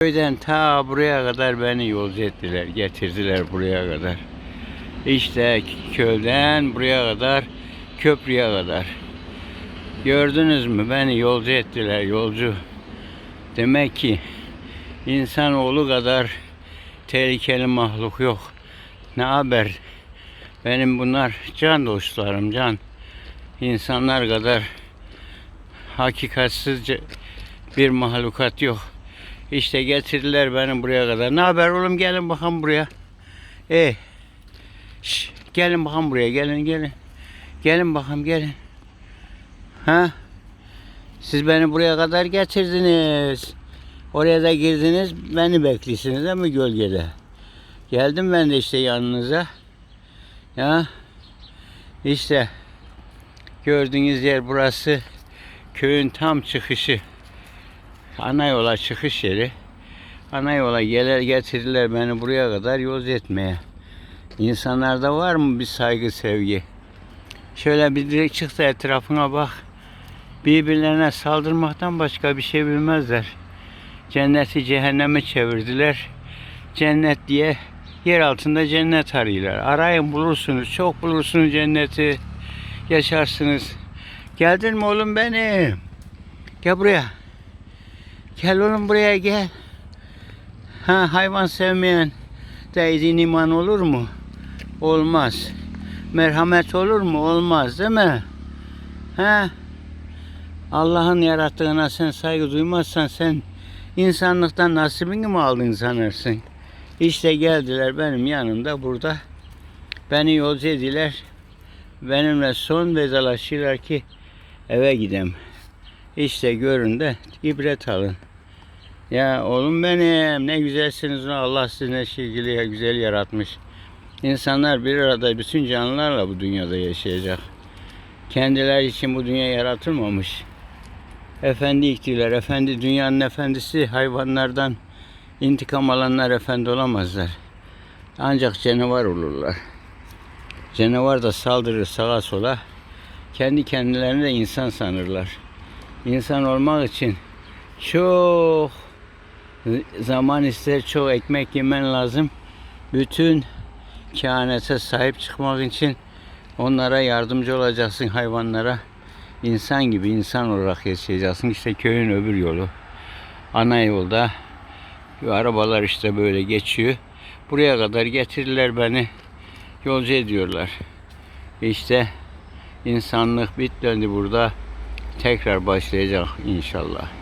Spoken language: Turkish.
Köyden ta buraya kadar beni yolcu ettiler, getirdiler buraya kadar. İşte köyden buraya kadar, köprüye kadar. Gördünüz mü? Beni yolcu ettiler, yolcu. Demek ki insanoğlu kadar tehlikeli mahluk yok. Ne haber? Benim bunlar can dostlarım, can. İnsanlar kadar hakikatsizce bir mahlukat yok. İşte getirdiler beni buraya kadar. Ne haber oğlum gelin bakalım buraya. E, şş, gelin bakalım buraya gelin gelin. Gelin bakalım gelin. Ha? Siz beni buraya kadar getirdiniz. Oraya da girdiniz. Beni bekliyorsunuz değil mi gölgede? Geldim ben de işte yanınıza. Ya. İşte gördüğünüz yer burası. Köyün tam çıkışı. Ana yola çıkış yeri. Ana yola gelir getirdiler beni buraya kadar yol etmeye. İnsanlarda var mı bir saygı sevgi? Şöyle bir çıktı etrafına bak. Birbirlerine saldırmaktan başka bir şey bilmezler. Cenneti cehenneme çevirdiler. Cennet diye yer altında cennet arıyorlar. Arayın bulursunuz. Çok bulursunuz cenneti. Yaşarsınız. Geldin mi oğlum benim? Gel buraya. Gel oğlum buraya gel. Ha hayvan sevmeyen de din iman olur mu? Olmaz. Merhamet olur mu? Olmaz değil mi? Ha? Allah'ın yarattığına sen saygı duymazsan sen insanlıktan nasibini mi aldın sanırsın? İşte geldiler benim yanımda burada. Beni yolcu ediler. Benimle son vedalaşıyorlar ki eve gidem. İşte görün de ibret alın. Ya oğlum benim ne güzelsiniz. Allah sizi ne şekilde güzel yaratmış. İnsanlar bir arada bütün canlılarla bu dünyada yaşayacak. Kendileri için bu dünya yaratılmamış. Efendi iktiler, efendi dünyanın efendisi hayvanlardan intikam alanlar efendi olamazlar. Ancak canavar olurlar. Canavar da saldırır sağa sola. Kendi kendilerini de insan sanırlar. İnsan olmak için çok zaman ister, çok ekmek yemen lazım. Bütün kehanete sahip çıkmak için onlara yardımcı olacaksın hayvanlara. İnsan gibi insan olarak yaşayacaksın. İşte köyün öbür yolu. Ana yolda arabalar işte böyle geçiyor. Buraya kadar getirdiler beni. Yolcu ediyorlar. İşte insanlık bit döndü burada. Tekrar başlayacak inşallah.